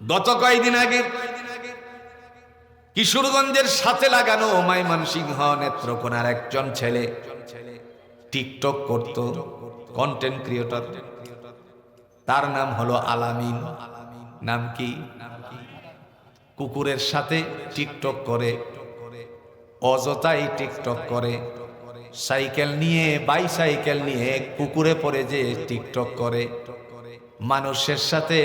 গত কয়েকদিন আগে কিশোরগঞ্জের সাথে লাগানো মাইমান সিংহ নেত্রকোনার একজন ছেলে টিকটক করত কন্টেন্ট ক্রিয়েটর তার নাম হলো আলামিন। নাম কি? কুকুরের সাথে টিকটক করে, অযথাই টিকটক করে। সাইকেল নিয়ে, বাইসাইকেল নিয়ে কুকুরে পরে যে টিকটক করে। মানুষের সাথে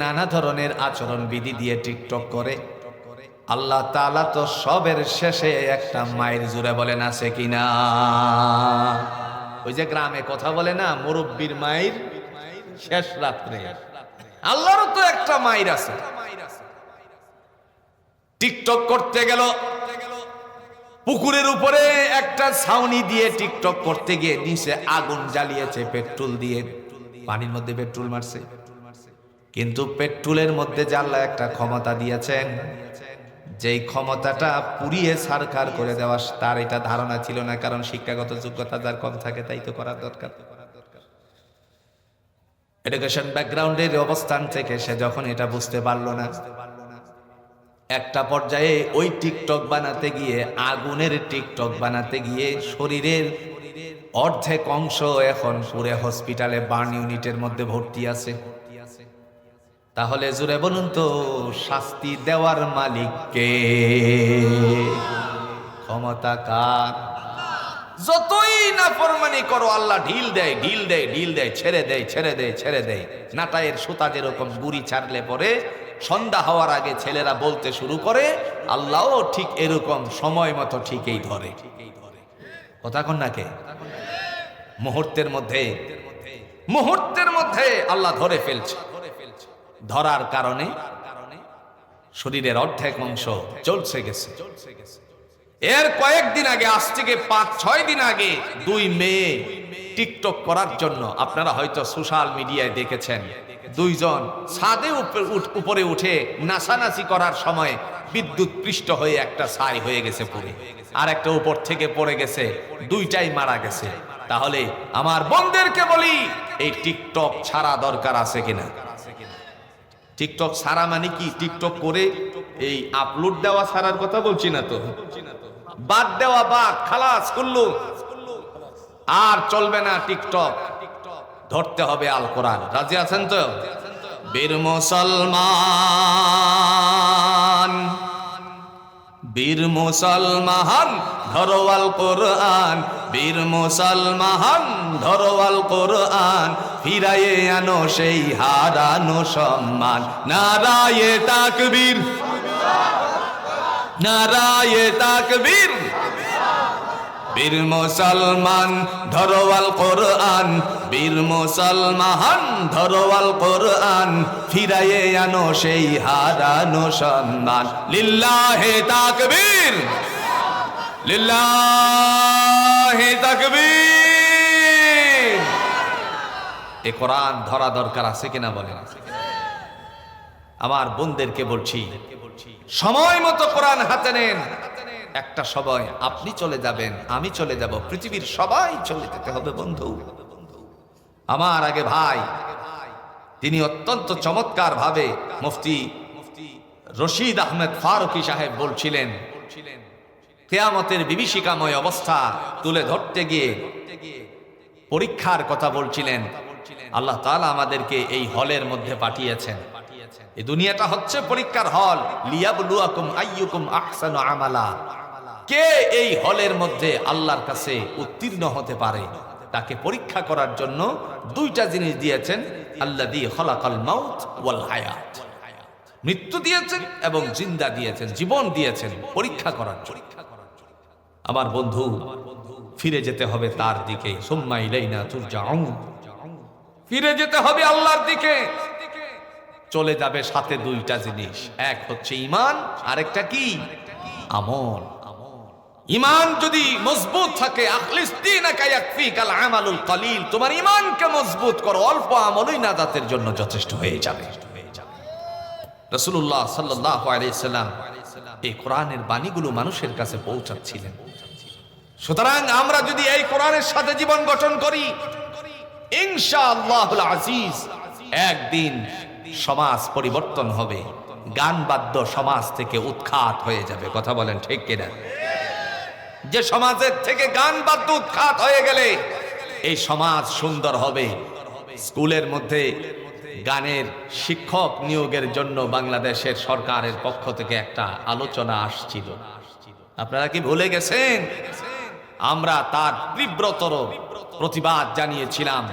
নানা ধরনের আচরণ বিধি দিয়ে টিকটক করে। আল্লাহ তালা তো সবের শেষে একটা মায়ের জুড়ে বলেন, আছে কিনা ওই যে গ্রামে কথা বলে না, মুরব্বীর মায়ের শেষ রাত্রে। আল্লাহরও তো একটা মায়ের আছে। টিকটক করতে গেল, পুকুরের উপরে একটা ছাউনি দিয়ে টিকটক করতে গিয়ে নিচে আগুন জ্বালিয়েছে, পেট্রোল দিয়ে। পানির মধ্যে পেট্রোল মারছে। কিন্তু পেট্রোলের মধ্যে জানলা একটা ক্ষমতা দিয়েছেন, যেই ক্ষমতাটা পুড়িয়ে সারকার করে দেওয়া, তার এটা ধারণা ছিল না, কারণ শিক্ষাগত যোগ্যতা যার কম থাকে, তাই তো করা দরকার। এডুকেশন ব্যাকগ্রাউন্ডের অবস্থান থেকে সে যখন এটা বুঝতে পারল না, একটা পর্যায়ে ওই টিকটক বানাতে গিয়ে, আগুনের টিকটক বানাতে গিয়ে শরীরের অর্ধেক অংশ এখন পুরে হসপিটালে বার্ন ইউনিটের মধ্যে ভর্তি আছে। তাহলে জুড়ে বলুন তো, শাস্তি দেওয়ার মালিককে ক্ষমতা কার? যতই না ফরমানি করো, আল্লাহ ঢিল দেয় ঢিল দেয় ঢিল দেয়, ছেড়ে দেয় ছেড়ে দেয় ছেড়ে দেয়। নাটায়ের সুতা যেরকম বুড়ি ছাড়লে পরে, সন্ধ্যা হওয়ার আগে ছেলেরা বলতে শুরু করে, আল্লাহও ঠিক এরকম সময় মতো ঠিকই ধরে। কথা কন নাকে মুহূর্তের মধ্যে মুহূর্তের মধ্যে আল্লাহ ধরে ফেলছে। ধরার কারণে শরীরের অর্ধেক অংশ চলছে গেছে। এর কয়েকদিন আগে, আজ থেকে পাঁচ, ছয় দিন আগে দুই মেয়ে টিকটক করার জন্য, আপনারা হয়তো সোশ্যাল মিডিয়ায় দেখেছেন, দুইজন ছাদে উপরে উঠে নাচানাচি করার সময় বিদ্যুৎ পৃষ্ঠ হয়ে একটা ছাই হয়ে গেছে পুরে। আর একটা উপর থেকে পড়ে গেছে, দুইটাই মারা গেছে। তাহলে আমার বোনদেরকে বলি, এই টিকটক ছাড়া দরকার আছে কিনা? টিকটক ছাড়া মানে কি? টিকটক করে এই আপলোড দেওয়া ছাড়ার কথা বলছি না তো? বাদ দেওয়া বাদ, খালাস করল আর চলবে না টিকটক। ধরতে হবে আল কোরআন। রাজি আছেন তো? বীর মুসলমান। বীর মুসলমান ধরোয়াল কোরআন। বীর মুসলমান ধরোয়াল কোরআন। ফিরাইয়ে আনো সেই হারানো সম্মান। নারায়ে তাকবীর। নারায়ে তাকবীর। বীর মুসলমান ধরোয়াল কোরআন। বীর মুসলমান ধরোয়াল কোরআন। ফিরায়ে আনো সেই হারানো সম্মান। লিল্লাহে তাকবীর! লিল্লাহে তাকবীর! এ কোরআন ধরা দরকার আছে কিনা বলেন? আমার বোনদেরকে বলছি, সময় মতো কোরআন হাতে নেন। একটা সময় আপনি চলে যাবেন, আমি চলে যাব, পৃথিবীর সবাই চলে যেতে হবে, বন্ধু। আমার আগে ভাই, তিনি অত্যন্ত চমৎকার ভাবে মুফতি রশিদ আহমেদ ফারুকি সাহেব বলছিলেন, কেয়ামতের বিভীষিকাময় অবস্থা তুলে ধরতে গিয়ে পরীক্ষার কথা বলছিলেন। আল্লাহ তালা আমাদেরকে এই হলের মধ্যে পাঠিয়েছেন। এই দুনিয়াটা হচ্ছে পরীক্ষার হল। লিয়াবলুয়াকুম আইয়ুকুম আহসানু আমালা। কে এই হলের মধ্যে আল্লাহর কাছে উত্তীর্ণ হতে পারে? তাকে পরীক্ষা করার জন্য দুইটা জিনিস দিয়েছেন আল্লাহ দিয়ে হলাকাল মাউথ ওয়াল হায়াত। মৃত্যু দিয়েছেন এবং জিন্দা দিয়েছেন, জীবন দিয়েছেন পরীক্ষা করার জন্য। আমার বন্ধু, ফিরে যেতে হবে তার দিকে। ফিরে যেতে হবে আল্লাহর দিকে। চলে যাবে সাথে দুইটা জিনিস। এক হচ্ছে ইমান আরেকটা কি? আমল। ইমান যদি মজবুত থাকে আমালুল কলিল। তোমার ইমানকে মজবুত করো, অল্প আমলই নাজাতের জন্য যথেষ্ট হয়ে যাবে। আলাইহি সাল্লাম এই কোরআনের বাণীগুলো মানুষের কাছে পৌঁছাচ্ছিলেন। সুতরাং আমরা যদি এই কোরআনের সাথে জীবন গঠন করি, ইনশাআল্লাহুল আজিজ, একদিন সমাজ পরিবর্তন হবে, গান বাদ্য সমাজ থেকে উৎখাত হয়ে যাবে। কথা বলেন ঠিক কিনা? যে সমাজের থেকে গান বাদ্য উৎখাত হয়ে গেলে এই সমাজ সুন্দর হবে। স্কুলের মধ্যে গানের শিক্ষক নিয়োগের জন্য বাংলাদেশের সরকারের পক্ষ থেকে একটা আলোচনা আসছিল। আপনারা কি ভুলে গেছেন? আমরা তার তীব্রতর প্রতিবাদ জানিয়েছিলাম।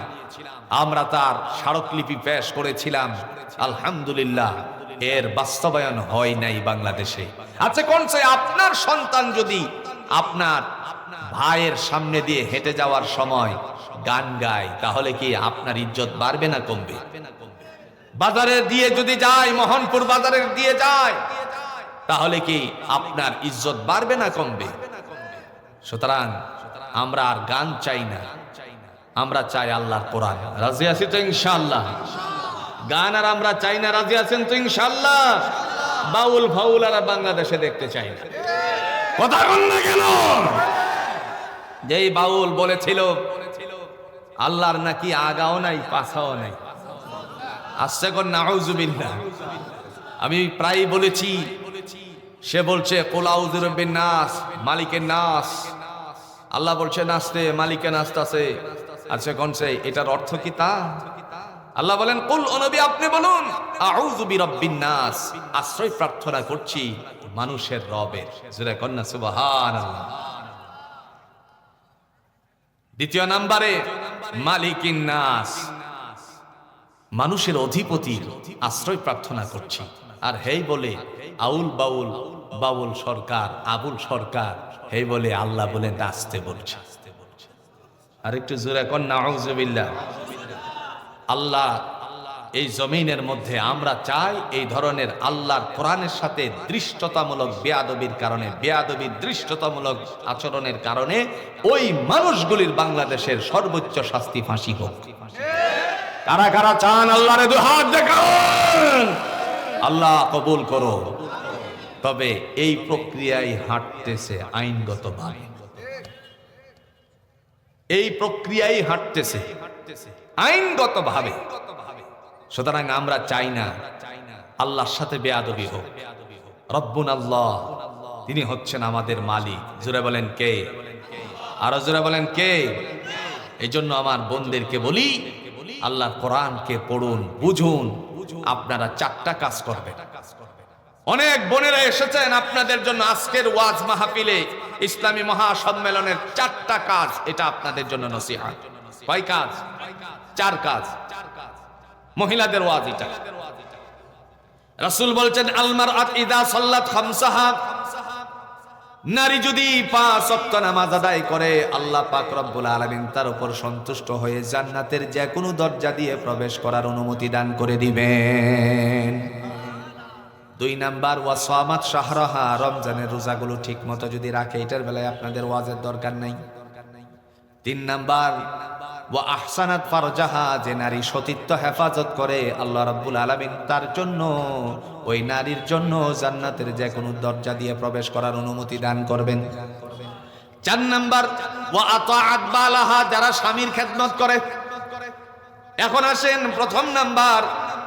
আমরা তার স্মারকলিপি পেশ করেছিলাম। আলহামদুলিল্লাহ, এর বাস্তবায়ন হয় নাই বাংলাদেশে। আচ্ছা কোন আপনার সন্তান যদি আপনার ভাইয়ের সামনে দিয়ে হেঁটে যাওয়ার সময় গান গায়, তাহলে কি আপনার ইজ্জত বাড়বে না কমবে? বাজারে দিয়ে যদি যায়, মোহনপুর বাজারে দিয়ে যায়, তাহলে কি আপনার ইজ্জত বাড়বে না কমবে? সুতরাং আমরা আর গান চাই না, আমরা চাই আল্লাহর কোরআন। রাজি আছি তো ইনশাআল্লাহ? গান আর আমরা চাই না, রাজি আছেন তো ইনশাআল্লাহ? বাউল ফাউল আর বাংলাদেশে দেখতে চাই না। কথা বল না কেন? যেই বাউল বলেছিল, আল্লাহর নাকি আগাও নাই, পাছাও নাই। আসছে কোন নাউজুবিল্লাহ আমি প্রায় বলেছি, সে বলছে কোলাউজুর নাস, মালিকের নাস। আল্লাহ বলছে নাচতে মালিকে নাচতাছে কোন সে, এটার অর্থ কি তা? আল্লাহ বলেন, কুল অনবী আপনি বলুন, আউযু বিরাব্বিন নাস, আশ্রয় প্রার্থনা করছি। মানুষের রবের। জোরে কন্যা, সুবহানাল্লাহ। দ্বিতীয় নাম্বারে, মালিকিন নাস। মানুষের অধিপতির আশ্রয় প্রার্থনা করছি। আর হেই বলে, আউল বাউল বাউল সরকার, আবুল সরকার, হেই বলে, আল্লাহ বলে নাচতে বলছে। আর একটু জোরে কন নাউজুবিল্লাহ আল্লাহ এই জমিনের মধ্যে আমরা চাই এই ধরনের আল্লাহর কোরআনের সাথে দৃষ্টতামূলক বেয়াদবির কারণে বেয়াদবির দৃষ্টতামূলক আচরণের কারণে ওই মানুষগুলির বাংলাদেশের সর্বোচ্চ শাস্তি ফাঁসি হোক। কারা কারা চান দেখান? আল্লাহ কবুল করো। তবে এই প্রক্রিয়ায় হাঁটতেছে আইনগত এই প্রক্রিয়ায় হাঁটতেছে আইনগত ভাবে সুতরাং আমরা চাই না আল্লাহর সাথে বেয়াদবি হোক। রব্বুন আল্লাহ, তিনি হচ্ছেন আমাদের মালিক। জোরে বলেন কে? আরও জোরে বলেন কে? এই জন্য আমার বোনদেরকে বলি, আল্লাহর কোরআনকে পড়ুন, বুঝুন, আপনারা চারটা কাজ করবেন। অনেক বোনেরা এসেছেন আপনাদের জন্য আজকের ওয়াজ মাহফিলে, ইসলামী মহাসম্মেলনের চারটা কাজ, এটা আপনাদের জন্য নসিহত। কয় কাজ? চার কাজ। মহিলাদের ওয়াজ এটা। রাসূল বলছেন আলমার আত ইদা সাল্লাত খামসাহা। নারী যদি পাঁচ ওয়াক্ত নামাজ আদায় করে, আল্লাহ পাক রব্বুল আলামিন তার উপর সন্তুষ্ট হয়ে জান্নাতের যে কোনো দরজা দিয়ে প্রবেশ করার অনুমতি দান করে দিবেন। দুই নাম্বার ওয়া ওয়াসামাত শাহরাহা। রমজানের রোজাগুলো ঠিক মতো যদি রাখে, এটার বেলায় আপনাদের ওয়াজের দরকার নাই। তিন নাম্বার আহসানাত ফারজাহা, যে নারী সতীত্ব হেফাজত করে, আল্লাহ রাব্বুল আলামিন তার জন্য, ওই নারীর জন্য জান্নাতের যে কোনো দরজা দিয়ে প্রবেশ করার অনুমতি দান করবেন। চার নাম্বার যারা স্বামীর খেদমত করে। এখন আসেন প্রথম নাম্বার,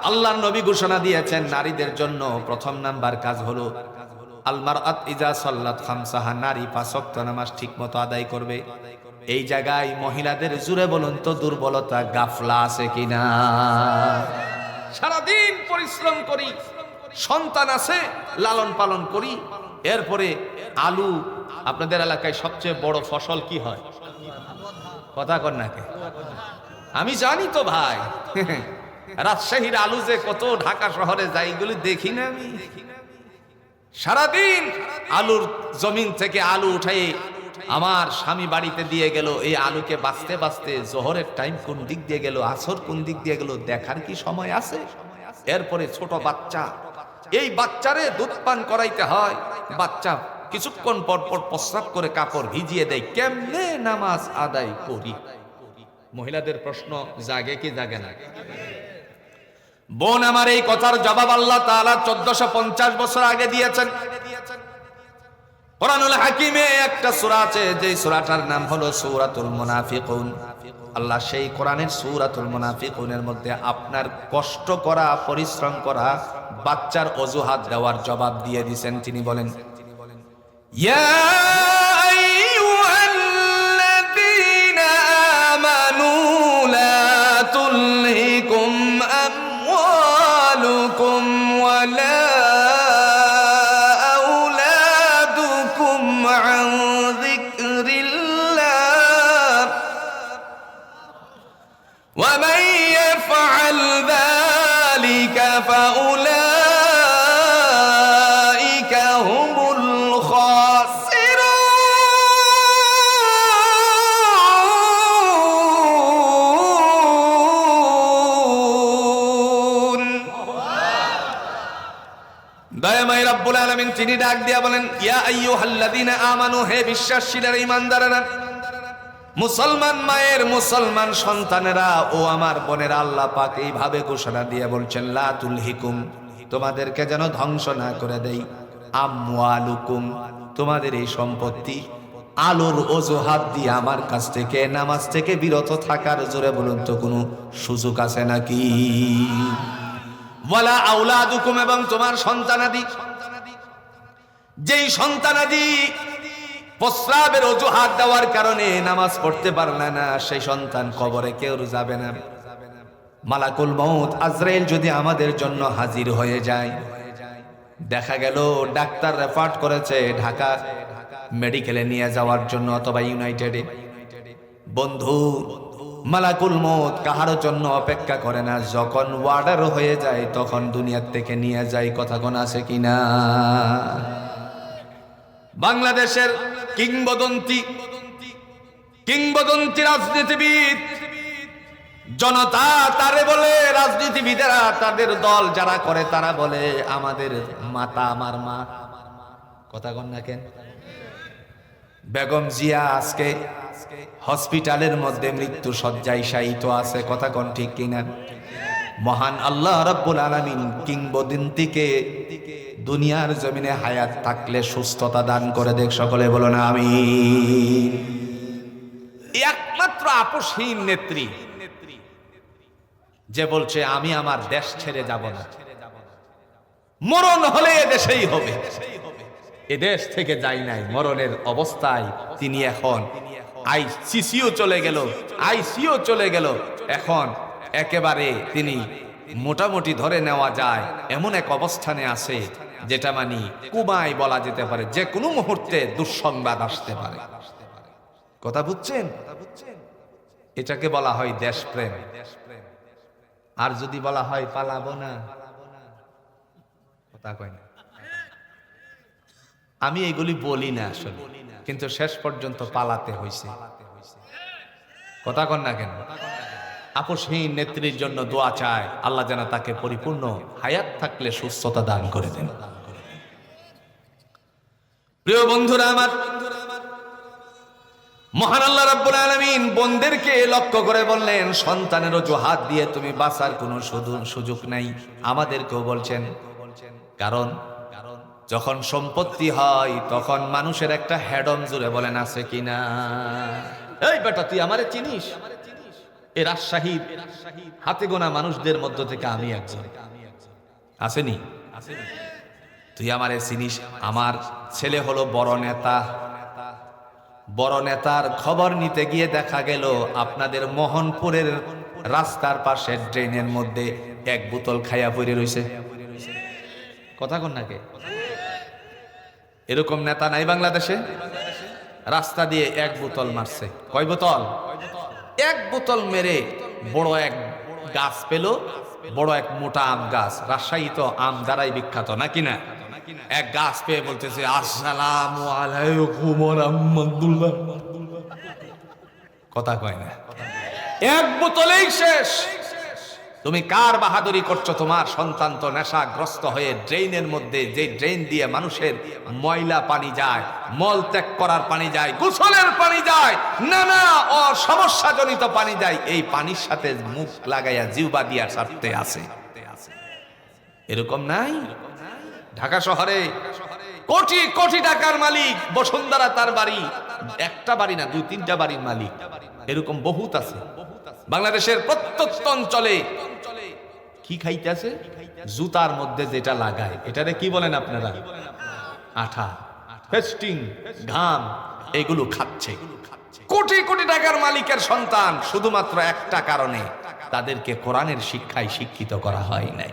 আল্লাহর নবী ঘোষণা দিয়েছেন নারীদের জন্য, প্রথম নাম্বার কাজ হলো আলমার আত ইজা সাল্লাত খামসাহা, নারী পাঁচ নামাজ ঠিক মতো আদায় করবে। এই জায়গায় মহিলাদের জুড়ে বলুন তো দুর্বলতা গাফলা আছে কিনা? সারাদিন পরিশ্রম করি, সন্তান আছে, লালন পালন করি, এরপরে আলু, আপনাদের এলাকায় সবচেয়ে বড় ফসল কি হয়? কথা কর নাকে আমি জানি তো ভাই, রাজশাহীর আলু যে কত, ঢাকা শহরে যাই এগুলি দেখি না আমি। সারাদিন আলুর জমিন থেকে আলু উঠাই আমার স্বামী বাড়িতে দিয়ে গেল এই আলুকে বাঁচতে বাঁচতে জোহরের টাইম কোন দিক দিয়ে গেল, আসর কোন দিক দিয়ে গেল, দেখার কি সময় আছে? এরপরে ছোট বাচ্চা। এই বাচ্চারে দুধ পান করাইতে হয়। বাচ্চা কিছুক্ষণ পর পর প্রস্রাব করে কাপড় ভিজিয়ে দেয়। কেমনে নামাজ আদায় করি? মহিলাদের প্রশ্ন, জাগে কি জাগে না? বোন আমার এই কথার জবাব আল্লাহ তাআলা চোদ্দশো পঞ্চাশ বছর আগে দিয়েছেন। কোরআনুল হাকিমে একটা সূরা আছে যে সূরাটার নাম হলো সূরাতুল মুনাফিকুন। আল্লাহ সেই কোরআনের সূরাতুল মুনাফিকুনের মধ্যে আপনার কষ্ট করা, পরিশ্রম করা, বাচ্চার অজুহাত দেওয়ার জবাব দিয়ে দিয়েছেন। তিনি বলেন, ইয়া আলামিন তিনি ডাক দিয়া বলেন, ইয়া আইয়ুহাল্লাযীনা আমানু, হে বিশ্বাসীরা ঈমানদারেরা, মুসলমান মায়ের মুসলমান সন্তানেরা, ও আমার বোনের আল্লাহ পাক এইভাবে ঘোষণা দিয়ে বলছেন, লা তুলহিকুম, তোমাদেরকে যেন ধ্বংস না করে দেই। আমওয়ালুকুম, তোমাদের এই সম্পত্তি আলোর অজুহাত দিয়ে আমার কাছ থেকে, নামাজ থেকে বিরত থাকার জোরে বলুন তো কোনো সুযোগ আছে নাকি? ওয়ালা আউলাদুকুম এবং তোমার সন্তানাদি যেই সন্তানাদি প্রস্রাবের অজুহাত দেওয়ার কারণে নামাজ পড়তে পারলে না, সেই সন্তান কবরে কেউ যাবে না। মালাকুল মৌত আজরাইল যদি আমাদের জন্য হাজির হয়ে যায়। দেখা গেল ডাক্তার রেফার্ট করেছে ঢাকা মেডিকেলে নিয়ে যাওয়ার জন্য অথবা ইউনাইটেডে। বন্ধু, মালাকুল মত কাহার জন্য অপেক্ষা করে না, যখন ওয়ার্ডার হয়ে যায় তখন দুনিয়ার থেকে নিয়ে যায় কথা কোন আছে কিনা? বাংলাদেশের কিংবদন্তি কিংবদন্তি রাজনীতিবিদ, জনতা তারে বলে, রাজনীতিবিদেরা তাদের দল যারা করে তারা বলে, আমাদের মাতা, আমার মা। কথা কন না কেন? বেগম জিয়া আজকে হসপিটালের মধ্যে মৃত্যু শয্যায় শায়িত আছে, কথা কোন ঠিক কিনা? মহান আল্লাহ রাব্বুল আলামিন কিংবদন্তিকে দুনিয়ার জমিনে হায়াত থাকলে সুস্থতা দান করে দেখ সকলে, বলো না আমি একমাত্র আপসহীন নেত্রী যে বলছে, আমি আমার দেশ ছেড়ে যাব না। মরণ হলে দেশেই হবে। এ দেশ থেকে যাই নাই, মরণের অবস্থায় তিনি এখন। আইসিসিও চলে গেল, আইসিও চলে গেল। এখন একেবারে তিনি মোটামুটি ধরে নেওয়া যায়, এমন এক অবস্থানে আছে যেটা মানি কুমাই বলা যেতে পারে, যে কোনো মুহূর্তে দুঃসংবাদ আসতে পারে। কথা বুঝছেন? এটাকে বলা হয় দেশপ্রেম। আর যদি বলা হয় পালাবো না আমি এগুলি বলি না আসলে, কিন্তু শেষ পর্যন্ত পালাতে হয়েছে কথা কন না কেন? আপসহীন নেত্রীর জন্য দোয়া চায়, আল্লাহ যেন তাকে পরিপূর্ণ হায়াত থাকলে সুস্থতা দান করে দেন। প্রিয় বন্ধুরা আমার, মহান আল্লাহ রাব্বুল আলামিন বোনদেরকে লক্ষ্য করে বললেন সন্তানের হাত দিয়ে তুমি বাঁচার কোনো সুযোগ নাই। আমাদেরকেও বলছেন, কারণ যখন সম্পত্তি হয়, তখন মানুষের একটা হ্যাডম জুড়ে বলেন, আছে কিনা এই বেটা, তুই আমারে চিনিস? এ রাজশাহীর হাতে গোনা মানুষদের মধ্য থেকে আমি একজন। আসেনি? তুই আমারে চিনিস, আমার ছেলে হলো বড় নেতা। বড় নেতার খবর নিতে গিয়ে দেখা গেল আপনাদের মোহনপুরের রাস্তার পাশে ড্রেনের মধ্যে এক বোতল খাইয়া পড়ে রইছে। কথা কন নাকে এরকম নেতা নাই বাংলাদেশে? রাস্তা দিয়ে এক বোতল মারছে। কয় বোতল? এক বোতল মেরে বড় এক গাছ পেল, বড় এক মোটা আম গাছ। রাজশাহী তো আম দ্বারাই বিখ্যাত, নাকি না? এক গাছ পেয়ে বলতেছে, আসসালামু আলাইকুম রাহমাতুল্লাহ। কথা কয় না। এক বোতলেই শেষ। তুমি কার বাহাদুরি করছ? তোমার সন্তান তো নেশাগ্রস্ত হয়ে ড্রেনের মধ্যে, যে ড্রেন দিয়ে মানুষের ময়লা পানি যায়, মল ত্যাগ করার পানি যায়, গোসলের পানি যায়, নানা ও সমস্যাজনিত পানি যায়, এই পানির সাথে মুখ লাগাইয়া জিউবা দিয়া সারতে আছে। এরকম নাই? ঢাকা শহরে কোটি কোটি টাকার মালিক, বসুন্ধরা তার বাড়ি। একটা বাড়ি না, দুই তিনটা বাড়ির মালিক। এরকম বহুত আছে। বাংলাদেশের প্রত্যন্ত অঞ্চলে কি খাইতেছে? জুতার মধ্যে যেটা লাগায়। এটারে কি বলেন আপনারা? আঠা। ফেস্টিং, ঘাম, এগুলো খাচ্ছে। কোটি কোটি টাকার মালিকের সন্তান, শুধুমাত্র একটা কারণে তাদেরকে কোরআনের শিক্ষায় শিক্ষিত করা হয় নাই।